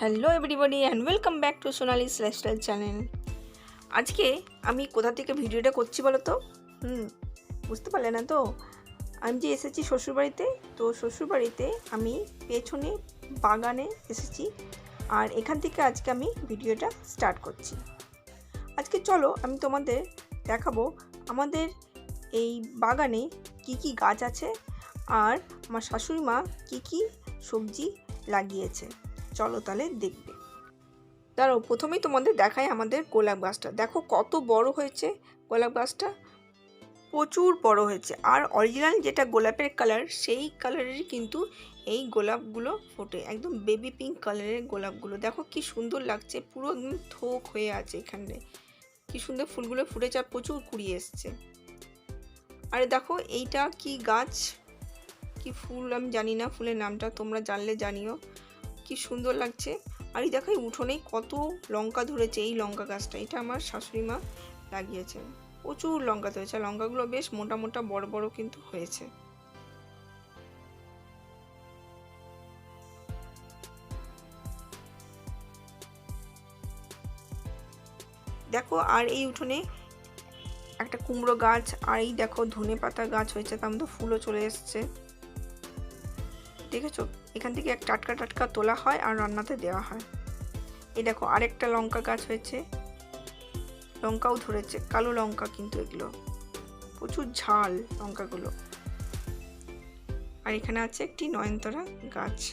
Hello everybody and welcome back to Sonali's lifestyle channel. আজকে আমি কোথা থেকে ভিডিওটা করছি বলো তো হুম, বুঝতে পারলে না তো? আমি যে এসেছি শ্বশুরবাড়িতে, তো শ্বশুরবাড়িতে আমি পেছনে বাগানে এসেছি আর এখান থেকে আজকে আমি ভিডিওটা স্টার্ট করছি। আজকে চলো আমি তোমাদের দেখাবো আমাদের এই বাগানে কি কি গাছ আছে আর আমার শাশুড়ি মা কী কী সবজি লাগিয়েছে। চলো তাহলে দেখবে। দাঁড়াও, প্রথমেই তোমাদের দেখাই আমাদের গোলাপ গাছটা। দেখো কত বড় হয়েছে গোলাপ গাছটা। প্রচুর বড় হয়েছে। আর অরিজিনাল যেটা গোলাপের কালার সেই কালারেরই কিন্তু এই গোলাপগুলো ফোটে। একদম বেবি পিঙ্ক কালারের গোলাপগুলো। দেখো কি সুন্দর লাগছে, পুরো একদম থোক হয়ে আছে এখানে। কি সুন্দর ফুলগুলো ফুটেছে আর প্রচুর কুড়িয়ে এসছে। আরে দেখো, এইটা কি গাছ? কি ফুল আমি জানি না, ফুলের নামটা তোমরা জানলে জানিও। কি সুন্দর লাগছে। আর এই দেখো, এই উঠোনে কত লঙ্কা ধরেছে, এই লঙ্কা গাছটা। এটা আমার শাশুড়ি মা লাগিয়েছে প্রচুর লঙ্কা ধরেছে। লঙ্কাগুলো বেশ মোটা মোটা, বড় বড় কিন্তু হয়েছে। দেখো, আর এই উঠোনে একটা কুমড়ো গাছ, আর এই দেখো ধনে পাতা গাছ হয়েছে। তার মধ্যে ফুলও চলে এসছে। দেখেছ? এখান থেকে এক টাটকা টাটকা তোলা হয় আর রান্নাতে দেওয়া হয়। এই দেখো, আরেকটা লঙ্কা গাছ হয়েছে। লঙ্কাও ধরেছে, কালো লঙ্কা কিন্তু এগুলো। প্রচুর ঝাল লঙ্কাগুলো। আর এখানে আছে একটি নয়নতরা গাছ।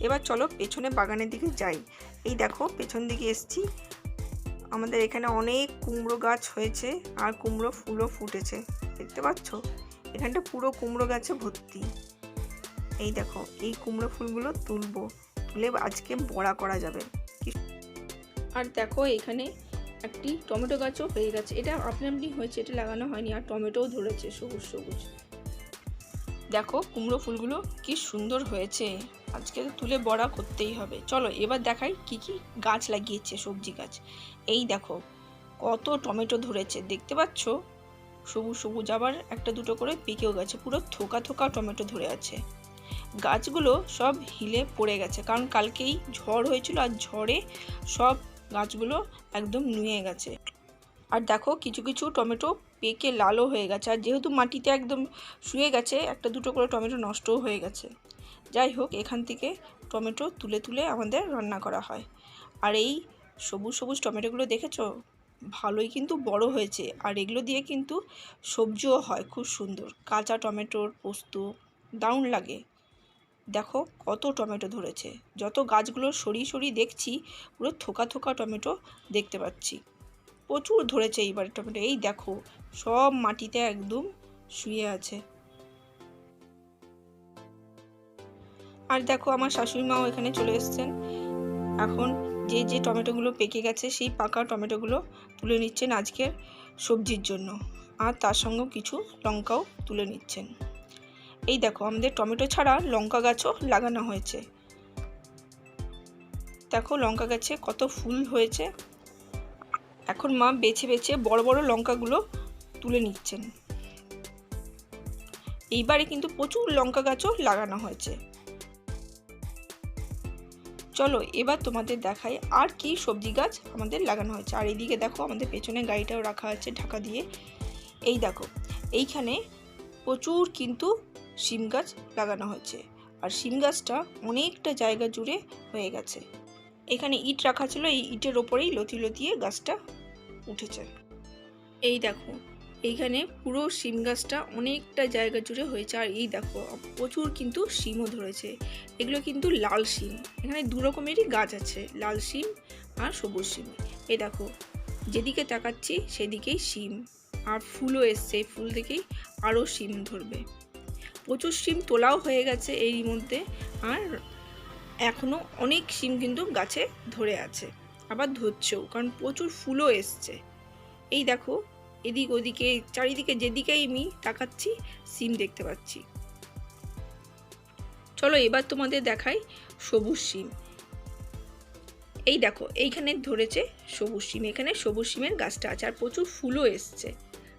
এবার চলো পেছনে বাগানের দিকে যাই। এই দেখো, পেছন দিকে এসছি। আমাদের এখানে অনেক কুমড়ো গাছ হয়েছে আর কুমড়ো ফুলও ফুটেছে। দেখতে পাচ্ছ? এখানটা পুরো কুমড়ো গাছে ভর্তি। এই দেখো, এই কুমড়ো ফুলগুলো তুলবো। তুলে আজকে বড়া করা যাবে। আর দেখো, এখানে একটি টমেটো গাছও হয়ে গেছে। এটা আপনি আপনি হয়েছে, এটা লাগানো হয়নি, আর টমেটোও ধরেছে সবুজ সবুজ। দেখো, কুমড়ো ফুলগুলো কি সুন্দর হয়েছে। আজকে তুলে বড়া করতেই হবে। চলো, এবার দেখাই কি কি গাছ লাগিয়েছে, সবজি গাছ। এই দেখো, কত টমেটো ধরেছে, দেখতে পাচ্ছ? সবুজ সবুজ, আবার একটা দুটো করে পেকেও গেছে, পুরো থোকা থোকা টমেটো ধরে আছে। গাছগুলো সব হিলে পড়ে গেছে। কারণ কালকেই ঝড় হয়েছিল আর ঝড়ে সব গাছগুলো একদম নুয়ে গেছে। আর দেখো কিছু কিছু টমেটো পেকে লালও হয়ে গেছে। আর যেহেতু মাটিতে একদম শুয়ে গেছে, একটা দুটো করে টমেটো নষ্টও হয়ে গেছে। যাই হোক, এখান থেকে টমেটো তুলে তুলে আমাদের রান্না করা হয়। আর এই সবুজ সবুজ টমেটোগুলো দেখেছ? ভালোই কিন্তু বড় হয়েছে। আর এগুলো দিয়ে কিন্তু সবজিও হয়, খুব সুন্দর। কাঁচা টমেটোর পোস্ত দারুণ লাগে। দেখো কত টমেটো ধরেছে। যত গাছগুলো সরিয়ে সরিয়ে দেখছি, পুরো থোকা থোকা টমেটো দেখতে পাচ্ছি। প্রচুর ধরেছে এইবার টমেটো। এই দেখো, সব মাটিতে একদম শুয়ে আছে। আর দেখো, আমার শাশুড়ি মাও এখানে চলে এসছেন। এখন যে যে টমেটোগুলো পেকে গেছে, সেই পাকা টমেটোগুলো তুলে নিচ্ছেন আজকের সবজির জন্য। আর তার সঙ্গেও কিছু লঙ্কাও তুলে নিচ্ছেন। এই দেখো, আমাদের টমেটো ছাড়া লঙ্কা গাছও লাগানো হয়েছে। দেখো লঙ্কা গাছে কত ফুল হয়েছে। এখন মা বেছে বেছে বড় বড় লঙ্কাগুলো তুলে নিচ্ছেন। এইবারে কিন্তু প্রচুর লঙ্কা গাছও লাগানো হয়েছে। চলো এবার তোমাদের দেখাই আর কি সবজি গাছ আমাদের লাগানো হয়েছে। আর এইদিকে দেখো আমাদের পেছনে গাড়িটাও রাখা আছে ঢাকা দিয়ে। এই দেখো, এইখানে প্রচুর কিন্তু শিম গাছ লাগানো হয়েছে। আর শিম গাছটা অনেকটা জায়গা জুড়ে হয়ে গেছে। এখানে ইট রাখা ছিল, এই ইটের ওপরেই লতি লতিয়ে গাছটা উঠেছে। এই দেখো, এইখানে পুরো শিম গাছটা অনেকটা জায়গা জুড়ে হয়েছে। আর এই দেখো, প্রচুর কিন্তু শিমও ধরেছে। এগুলো কিন্তু লাল শিম। এখানে দু রকমেরই গাছ আছে, লাল শিম আর সবুজ শিম। এই দেখো, যেদিকে তাকাচ্ছি সেদিকেই শিম। আর ফুলও এসছে ফুল থেকেই আরও শিম ধরবে। প্রচুর শিম তোলাও হয়ে গেছে এরই মধ্যে আর এখনও অনেক শিম কিন্তু গাছে ধরে আছে। আবার ধরছেও, কারণ প্রচুর ফুলও এসছে। এই দেখো, এদিক ওদিকে, চারিদিকে যেদিকেই আমি তাকাচ্ছি সিম দেখতে পাচ্ছি। চলো এবার তোমাদের দেখাই সবুজ সিম এই দেখো, এইখানে ধরেছে সবুজ সিম এখানে সবুজ সিমের গাছটা আছে, আর প্রচুর ফুলও এসছে।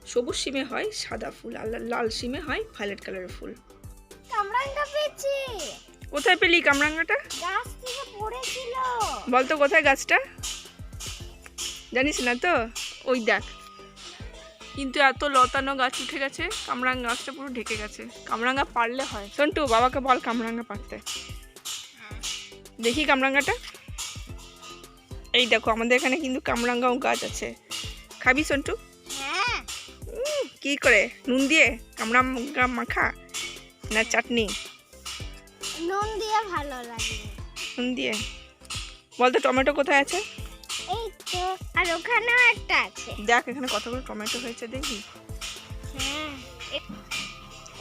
সবুজ সিমে হয় সাদা ফুল আর লাল সিমে হয় ভায়োলেট কালারের ফুল। এটা পেয়েছি। কোথায় পেলি কামরাঙ্গাটা? গাছ থেকে পড়েছিল। বলতো কোথায় গাছটা? জানিস না তো? ওই দেখ। কিন্তু এত লতানো গাছ উঠে গেছে কামরাঙ্গা গাছটা পুরো ঢেকে গেছে। কামরাঙ্গা পারলে হয়। সন্টু বাবাকে বল কামরাঙ্গা পারতে। দেখি কামরাঙ্গাটা। এই দেখো আমাদের এখানে কিন্তু কামরাঙ্গাও গাছ আছে। খাবি সন্টু? কি করে? নুন দিয়ে কামরাঙ্গা মাখা? না চাটনি? নুন দিয়ে ভালো লাগে। নুন দিয়ে? বলতো টমেটো কোথায় আছে? এই তো আর ওখানেও একটা আছে। দেখ এখানে কতগুলো টমেটো হয়েছে দেখি হ্যাঁ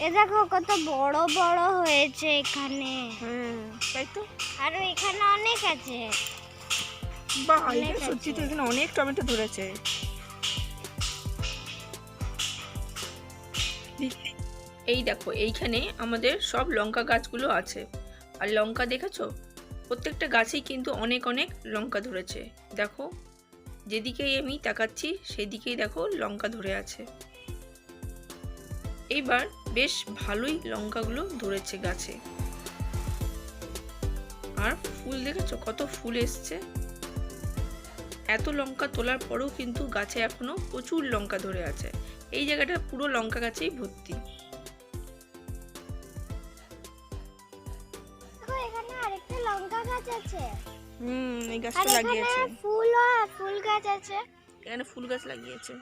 এ- দেখো কত বড় বড় হয়েছে এখানে। হ্যাঁ তাই তো। আর এখানে অনেক আছে। বাহ সত্যি তো এখানে অনেক টমেটো ধরেছে। এই দেখো, এইখানে আমাদের সব লঙ্কা গাছগুলো আছে। আর লঙ্কা দেখেছ? প্রত্যেকটা গাছেই কিন্তু অনেক অনেক লঙ্কা ধরেছে। দেখো, যেদিকেই আমি তাকাচ্ছি, সেদিকেই দেখো লঙ্কা ধরে আছে। এইবার বেশ ভালোই লঙ্কাগুলো ধরেছে গাছে। আর ফুল দেখেছ? কত ফুল এসছে। এত লঙ্কা তোলার পরেও কিন্তু গাছে এখনও প্রচুর লঙ্কা ধরে আছে। এই জায়গাটা পুরো লঙ্কা গাছেই ভর্তি। আছে? হুম এই গাছটা লাগিয়েছে। ফুলও ফুল গাছ আছে। এখানে ফুল গাছ লাগিয়েছে।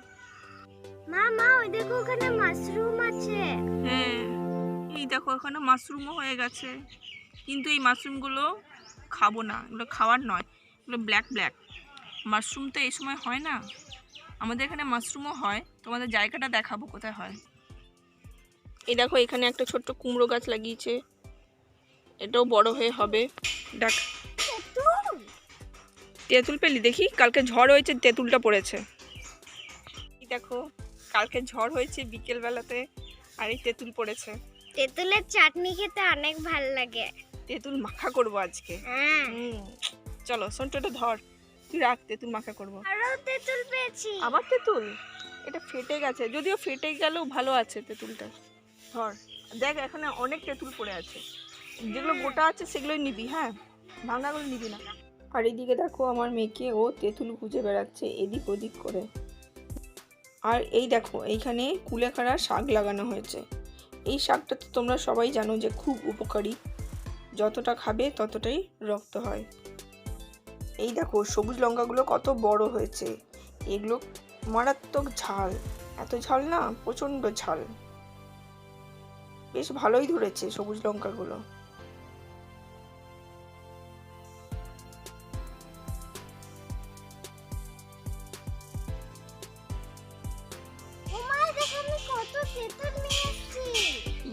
মা মা ওই দেখো ওখানে মাশরুম আছে। হ্যাঁ এই দেখো এখানে মাশরুমও হয়ে গেছে। কিন্তু এই মাশরুমগুলো খাব না এগুলো খাওয়ার নয় এগুলো ব্ল্যাক ব্ল্যাক মাশরুম তো এই সময় হয় না। আমাদের এখানে মাশরুমও হয় তোমাদের জায়গাটা দেখাবো কোথায় হয়। এই দেখো এখানে একটা ছোট্ট কুমড়ো গাছ লাগিয়েছে। এটাও বড় হয়ে হবে। ডাক তেঁতুল পেলি? দেখি কালকে ঝড় হয়েছে তেঁতুলটা পড়েছে। দেখো কালকে ঝড় হয়েছে বিকেল বেলাতে আর এই তেঁতুল পড়েছে। তেঁতুলের চাটনি খেতে অনেক ভালো লাগে। তেঁতুল মাখা করব আজকে। হ্যাঁ। চলো সন্টটা ধর তুই রাখ তেঁতুল মাখা করব। আরও তেঁতুল পেয়েছি। আবার তেঁতুল? এটা ফেটে গেছে যদিও ফেটে গেলেও ভালো আছে তেঁতুলটা। ধর দেখ এখানে অনেক তেঁতুল পড়ে আছে। যেগুলো গোটা আছে সেগুলোই নিবি হ্যাঁ? ভাঙাগুলো নিবি না। আর এদিকে দেখো আমার মেয়েকে ও তেঁতুল খুঁজে বেড়াচ্ছে এদিক ওদিক করে। আর এই দেখো, এইখানে কুলেখাড়া শাক লাগানো হয়েছে। এই শাকটা তো তোমরা সবাই জানো যে খুব উপকারী। যতটা খাবে ততটাই রক্ত হয়। এই দেখো, সবুজ লঙ্কাগুলো কত বড় হয়েছে। এগুলো মারাত্মক ঝাল। এত ঝাল না, প্রচণ্ড ঝাল। বেশ ভালোই ধরেছে সবুজ লঙ্কাগুলো।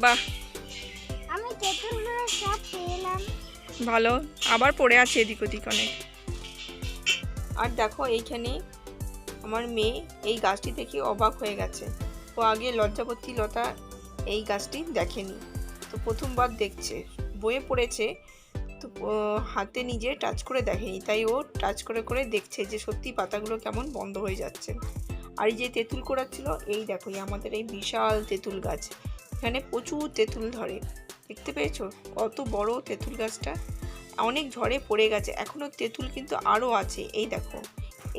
বাহ আমি তেঁতুলগুলো সব পেলাম। ভালো আবার পড়ে আছে এদিক ওদিক অনেক। আর দেখো এইখানে আমার মেয়ে এই গাছটি দেখে অবাক হয়ে গেছে। ও আগে লজ্জাপতি লতা এই গাছটি দেখেনি। তো প্রথমবার দেখছে। বইয়ে পড়েছে তো হাতে নিজে টাচ করে দেখেনি। তাই ও টাচ করে করে দেখছে যে সত্যি পাতাগুলো কেমন বন্ধ হয়ে যাচ্ছে। আর যে তেঁতুল করাচ্ছিল এই দেখো আমাদের এই বিশাল তেঁতুল গাছ। এখানে প্রচুর তেঁতুল ধরে। দেখতে পেয়েছ? কত বড় তেঁতুল গাছটা। অনেক ঝড়ে পড়ে গেছে। এখনও তেঁতুল কিন্তু আরও আছে। এই দেখো,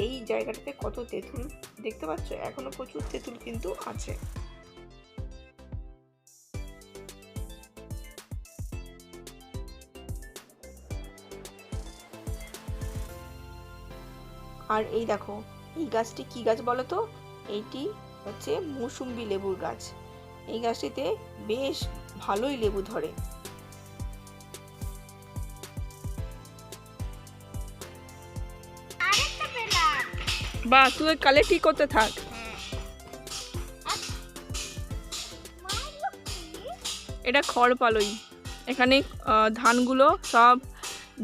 এই জায়গাটাতে কত তেঁতুল। দেখতে পাচ্ছ? এখনও প্রচুর তেঁতুল কিন্তু আছে। আর এই দেখো, এই গাছটি কি গাছ বলো তো? এইটি হচ্ছে মৌসুম্বি লেবুর গাছ। এই গাছটিতে বেশ ভালোই লেবু ধরে। আরেকটা বা তুই কালে ঠিক করতে থাক? এটা খড় পালই। এখানে আহ, ধানগুলো সব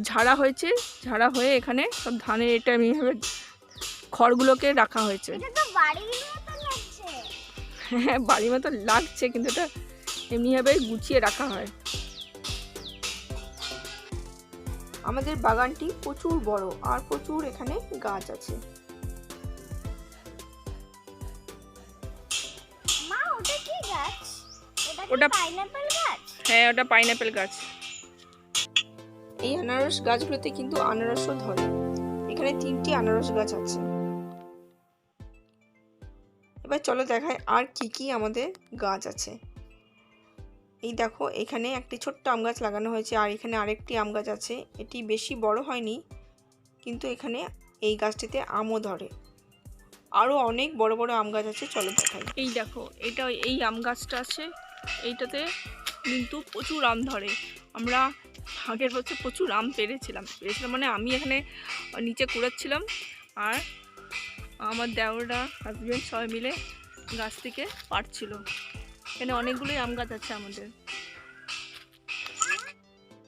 ঝাড়া হয়েছে। ঝাড়া হয়ে এখানে সব ধানের এটা এমনিভাবে খড়গুলোকে রাখা হয়েছে। হ্যাঁ বাড়ির মতো লাগছে কিন্তু এটা এমনিভাবে গুছিয়ে রাখা হয়। আমাদের বাগানটি প্রচুর বড় আর প্রচুর এখানে গাছ আছে। ওটা কি গাছ? ওটা কি গাছ? হ্যাঁ ওটা পাইনাপেল গাছ। এই আনারস গাছগুলোতে কিন্তু আনারসও ধরে। এখানে তিনটি আনারস গাছ আছে। চলো দেখায় আর কি কি আমাদের গাছ আছে। এই দেখো, এখানে একটি ছোট্ট আম গাছ লাগানো হয়েছে আর এখানে আরেকটি আম গাছ আছে। এটি বেশি বড় হয়নি, কিন্তু এখানে এই গাছটিতে আমও ধরে। আরও অনেক বড় বড় আম গাছ আছে, চলো দেখাই। এই দেখো, এটা এই আম গাছটা আছে, এইটাতে কিন্তু প্রচুর আম ধরে। আমরা আগের বছর প্রচুর আম পেরেছিলাম। পেরেছিলাম মানে আমি এখানে নিচে কুড়াচ্ছিলাম আর আমার দেওররা হাজব্যান্ড সবাই মিলে গাছ থেকে পারছিল এখানে অনেকগুলোই আম গাছ আছে আমাদের।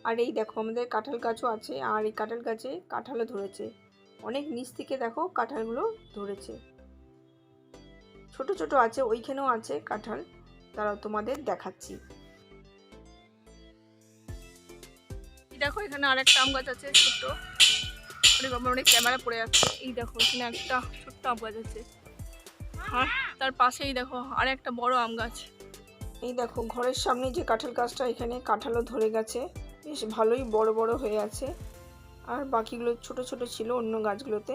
আর এই দেখো, আমাদের কাঁঠাল গাছও আছে, আর এই কাঁঠাল গাছে কাঁঠালও ধরেছে। অনেক নিচ থেকে দেখো কাঁঠালগুলো ধরেছে। ছোট ছোট আছে, ওইখানেও আছে কাঁঠাল। তারাও তোমাদের দেখাচ্ছি। দেখো, এখানে আরেকটা আম গাছ আছে, ছোট্ট। অনেক আমার অনেক ক্যামেরা পড়ে যাচ্ছে এই দেখো, এখানে একটা ছোট্ট আম গাছ আছে। আর তার পাশেই দেখো, আর একটা বড় আম গাছ। এই দেখো, ঘরের সামনে যে কাঁঠাল গাছটা এখানে কাঁঠালও ধরে গেছে। বেশ ভালোই বড় বড় হয়ে আছে। আর বাকিগুলো ছোট ছোট ছিল অন্য গাছগুলোতে।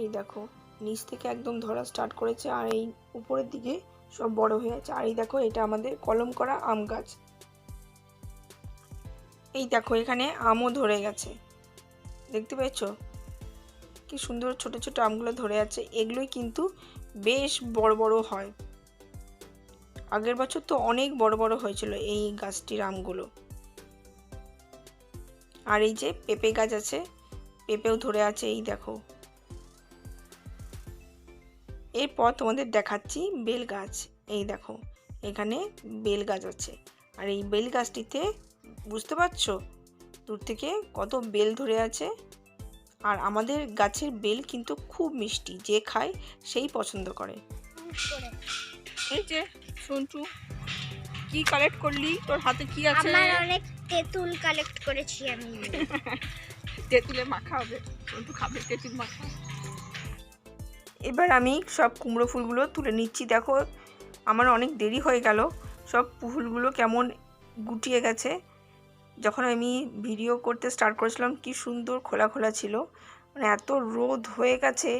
এই দেখো, নিচ থেকে একদম ধরা স্টার্ট করেছে, আর এই উপরের দিকে সব বড় হয়ে আছে। আর এই দেখো, এটা আমাদের কলম করা আম গাছ। এই দেখো, এখানে আমও ধরে গেছে। দেখতে পেয়েছ? কি সুন্দর ছোট ছোট আমগুলো ধরে আছে, এগুলোই কিন্তু বেশ বড় বড় হয়। আগের বছর তো অনেক বড় বড় হয়েছিল এই গাছটির আমগুলো। আর এই যে পেঁপে গাছ আছে, পেঁপেও ধরে আছে, এই দেখো। এরপর তোমাদের দেখাচ্ছি বেল গাছ, এই দেখো, এখানে বেল গাছ আছে। আর এই বেল গাছটিতে বুঝতে পারছ? দূর থেকে কত বেল ধরে আছে। আর আমাদের গাছের বেল কিন্তু খুব মিষ্টি যে খায় সেই পছন্দ করে। এই যে সন্টু কি কালেক্ট করলি? তোর হাতে কি আছে? আমার অনেক তেঁতুল কালেক্ট করেছি আমি। তেঁতুলে মাখা হবে। সন্টু খাবে তেঁতুল মাখা। এবার আমি সব কুমড়ো ফুলগুলো তুলে নিচ্ছি। দেখো আমার অনেক দেরি হয়ে গেল। সব ফুলগুলো কেমন গুটিয়ে গেছে। যখন আমি ভিডিও করতে স্টার্ট করেছিলাম, কি সুন্দর খোলা খোলা ছিল। মানে এত রোদ হয়ে গেছে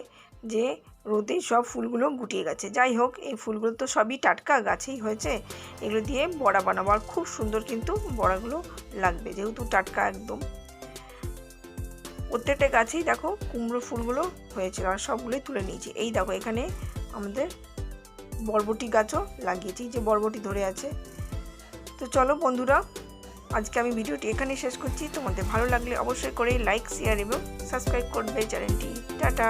যে রোদে সব ফুলগুলো গুটিয়ে গেছে। যাই হোক, এই ফুলগুলো তো সবই টাটকা, গাছেই হয়েছে। এগুলো দিয়ে বড়া বানাবো। আর খুব সুন্দর কিন্তু বড়াগুলো লাগবে, যেহেতু টাটকা একদম। প্রত্যেকটা গাছেই দেখো কুমড়ো ফুলগুলো হয়েছিল, আর সবগুলোই তুলে নিয়েছি। এই দেখো, এখানে আমাদের বরবটি গাছও লাগিয়েছি, যে বরবটি ধরে আছে। তো চলো বন্ধুরা আজকে আমি ভিডিওটি এখানে শেষ করছি। তোমাদের ভালো লাগলে অবশ্যই করে লাইক শেয়ার এবং সাবস্ক্রাইব করবে চ্যানেলটি। টাটা!